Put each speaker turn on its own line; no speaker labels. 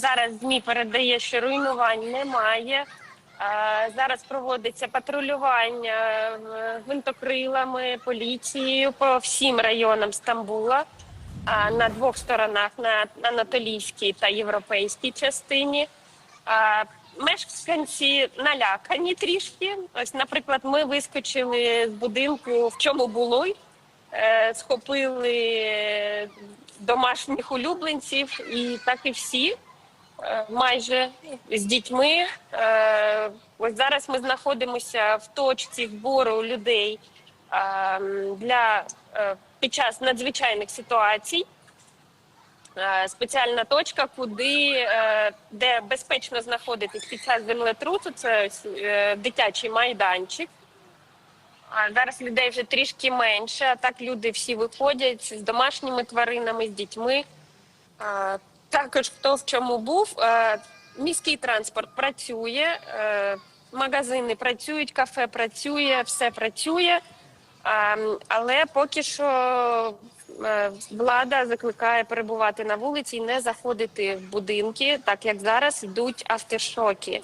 Зараз ЗМІ передає, що руйнувань немає. Зараз проводиться патрулювання е, гвинтокрилами, поліцією по всім районам Стамбула на двох сторонах на анатолійській та європейській частині. Мешканці налякані трішки. Ось, наприклад, ми вискочили з будинку, в чому було, е, схопили домашніх улюбленців, і так і всі майже з дітьми. Е, Ось зараз ми знаходимося в точці збору людей е, для е, під час надзвичайних ситуацій. Е, Спеціальна точка, куди е, де безпечно знаходитись під час землетрусу, це е, дитячий майданчик. А зараз людей вже трішки менше. А так люди всі виходять з домашніми тваринами, з дітьми. Також хто в чому був. е, Міський транспорт працює, е, магазини працюють, кафе працює, все працює. Але поки що е, влада закликає перебувати на вулиці і не заходити в будинки, так як зараз йдуть автошоки.